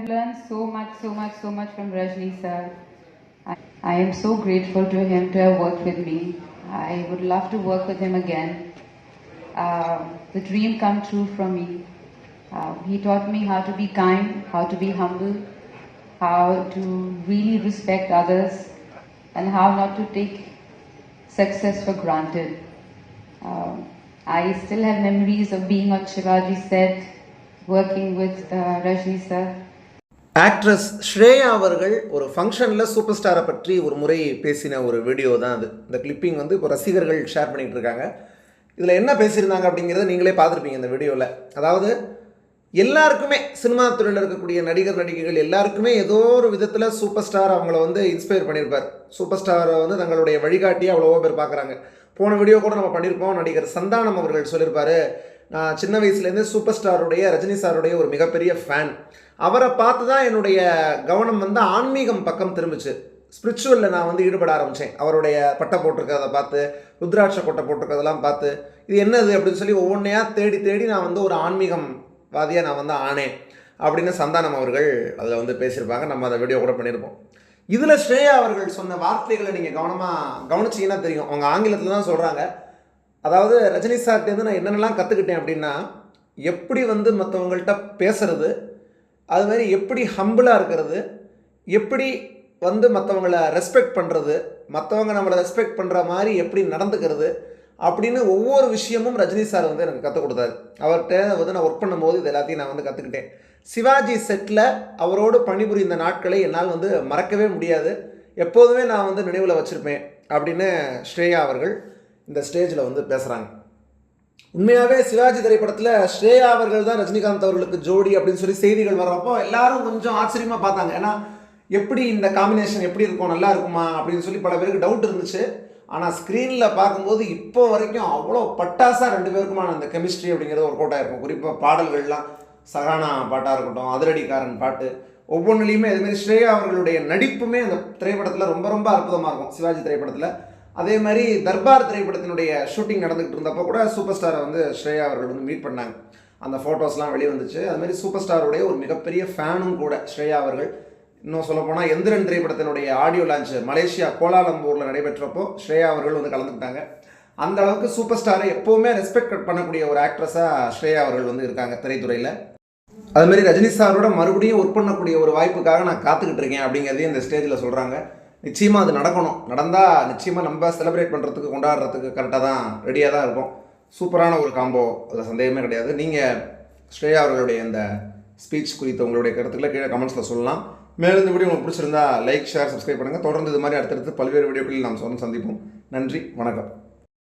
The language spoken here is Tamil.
have learned so much, so much, so much from Rajni sir. I, I am so grateful to him to have worked with me. I would love to work with him again. Uh, the dream come true for me. Uh, he taught me how to be kind, how to be humble, how to really respect others, and how not to take success for granted. Um, I still have memories of being on Shivaji set, working with uh, Rajni sir. Actress Shreya அவர்கள் ஒரு ஃபங்க்ஷனில் சூப்பர் ஸ்டாரை பற்றி ஒரு முறை பேசின ஒரு வீடியோ தான் அது. இந்த கிளிப்பிங் வந்து இப்போ ரசிகர்கள் ஷேர் பண்ணிகிட்டு இருக்காங்க. இதில் என்ன பேசியிருந்தாங்க அப்படிங்கிறத நீங்களே பார்த்துருப்பீங்க இந்த வீடியோவில் அதாவது எல்லாருக்குமே சினிமா துறையில் இருக்கக்கூடிய நடிகர் நடிகைகள் எல்லாருக்குமே ஏதோ ஒரு விதத்தில் சூப்பர் ஸ்டார் அவங்கள வந்து இன்ஸ்பயர் பண்ணியிருப்பார். சூப்பர் ஸ்டாரை வந்து தங்களுடைய வழிகாட்டியை அவ்வளோவோ பேர் பார்க்குறாங்க. போன வீடியோ கூட நம்ம பண்ணியிருப்போம். நடிகர் சந்தானம் அவர்கள் சொல்லியிருப்பார் நான் சின்ன வயசுலேருந்தே சூப்பர் ஸ்டாருடைய ரஜினி சாருடைய ஒரு மிகப்பெரிய ஃபேன் அவரை பார்த்து தான் என்னுடைய கவனம் வந்து ஆன்மீகம் பக்கம் திரும்பிச்சு. ஸ்பிரிச்சுவலில் நான் வந்து ஈடுபட ஆரம்பித்தேன் அவருடைய பட்டை போட்டிருக்கிறத பார்த்து ருத்ராட்ச கொட்டை போட்டிருக்கிறதெல்லாம் பார்த்து இது என்னது அப்படின்னு சொல்லி ஒவ்வொன்றையாக தேடி தேடி நான் வந்து ஒரு ஆன்மீகம் வாதியாக நான் வந்து ஆனேன். அப்படின்னு சந்தானம் அவர்கள் அதில் வந்து பேசியிருப்பாங்க. நம்ம அதை வீடியோ கூட பண்ணியிருப்போம். இதில் ஸ்ரேயா அவர்கள் சொன்ன வார்த்தைகளை நீங்கள் கவனமாக கவனிச்சிங்கன்னா தெரியும். அவங்க ஆங்கிலத்தில் தான் சொல்கிறாங்க அதாவது ரஜினி சார்ட்டேருந்து நான் என்னென்னலாம் கற்றுக்கிட்டேன் அப்படின்னா எப்படி வந்து மற்றவங்கள்ட்ட பேசுறது அது மாதிரி எப்படி ஹம்பிளாக இருக்கிறது எப்படி வந்து மற்றவங்கள ரெஸ்பெக்ட் பண்ணுறது மற்றவங்க நம்மளை ரெஸ்பெக்ட் பண்ணுற மாதிரி எப்படி நடந்துக்கிறது அப்படின்னு ஒவ்வொரு விஷயமும் ரஜினி சார் வந்து எனக்கு கற்றுக் கொடுத்தாரு. அவர்கிட்ட வந்து நான் ஒர்க் பண்ணும்போது இது எல்லாத்தையும் நான் வந்து கற்றுக்கிட்டேன் சிவாஜி செட்டில் அவரோடு பணிபுரிந்த நாட்களை என்னால் வந்து மறக்கவே முடியாது. எப்போதுமே நான் வந்து நினைவில் வச்சுருப்பேன் அப்படின்னு ஸ்ரேயா அவர்கள். இந்த ஸ்டேஜில் வந்து பேசுகிறாங்க உண்மையாகவே சிவாஜி திரைப்படத்தில் ஸ்ரேயா அவர்கள் தான் ரஜினிகாந்த் அவர்களுக்கு ஜோடி அப்படின்னு சொல்லி செய்திகள் வர்றப்போ எல்லாரும் கொஞ்சம் ஆச்சரியமாக பார்த்தாங்க. ஏன்னா எப்படி இந்த காம்பினேஷன் எப்படி இருக்கும் நல்லா இருக்குமா அப்படின்னு சொல்லி பல பேருக்கு டவுட் இருந்துச்சு. ஆனால் ஸ்க்ரீனில் பார்க்கும்போது இப்போ வரைக்கும் அவ்வளோ பட்டாசாக ரெண்டு பேருக்குமான அந்த கெமிஸ்ட்ரி அப்படிங்கிறது ஒரு கோட்டாக இருக்கும் குறிப்பாக பாடல்கள்லாம் சகானா பாட்டாக இருக்கட்டும் அதிரடிக்காரன் பாட்டு ஒவ்வொன்றுலையுமே அதுமாரி ஸ்ரேயா அவர்களுடைய நடிப்புமே அந்த திரைப்படத்தில் ரொம்ப ரொம்ப அற்புதமாக இருக்கும். சிவாஜி திரைப்படத்தில் அதே மாதிரி தர்பார் திரைப்படத்தினுடைய ஷூட்டிங் நடந்துகிட்டு இருந்தப்போ கூட சூப்பர் ஸ்டாரை வந்து ஸ்ரேயா அவர்கள் வந்து மீட் பண்ணாங்க. அந்த ஃபோட்டோஸ்லாம் வெளியே வந்துச்சு. அது மாதிரி சூப்பர் ஸ்டாருடைய ஒரு மிகப்பெரிய ஃபேனும் கூட ஸ்ரேயா அவர்கள். இன்னும் சொல்லப்போனால் எந்திரன் திரைப்படத்தினுடைய ஆடியோ லான்ச் மலேசியா கோலாலம்பூரில் நடைபெற்றப்போ ஸ்ரேயா அவர்கள் வந்து கலந்துக்கிட்டாங்க. அந்த அளவுக்கு சூப்பர் ஸ்டாரை எப்போவுமே ரெஸ்பெக்ட் பண்ணக்கூடிய ஒரு ஆக்ட்ரஸாக ஸ்ரேயா அவர்கள் வந்து இருக்காங்க திரைத்துறையில். அதுமாரி ரஜினி சாரோட மறுபடியும் ஒர்க் பண்ணக்கூடிய ஒரு வாய்ப்புக்காக நான் காத்துக்கிட்டு இருக்கேன் அப்படிங்கிறதையும் இந்த ஸ்டேஜில் சொல்கிறாங்க நிச்சயமாக அது நடக்கணும். நடந்தால் நிச்சயமாக நம்ம செலிப்ரேட் பண்ணுறதுக்கு கொண்டாடுறதுக்கு கரெக்டாக தான் ரெடியாக தான் இருக்கும். சூப்பரான ஒரு காம்போ அதில் சந்தேகமே கிடையாது. நீங்கள் ஸ்ரேயா அவர்களுடைய அந்த ஸ்பீச் குறித்த உங்களுடைய கருத்துக்களை கீழே கமெண்ட்ஸில் சொல்லலாம். மேலும் இந்த வீடியோ உங்களுக்கு பிடிச்சிருந்தா லைக் ஷேர் சப்ஸ்கிரைப் பண்ணுங்கள் தொடர்ந்து இது மாதிரி அடுத்தடுத்து பல்வேறு வீடியோக்களில் நாம் சொன்ன சந்திப்போம். நன்றி வணக்கம்.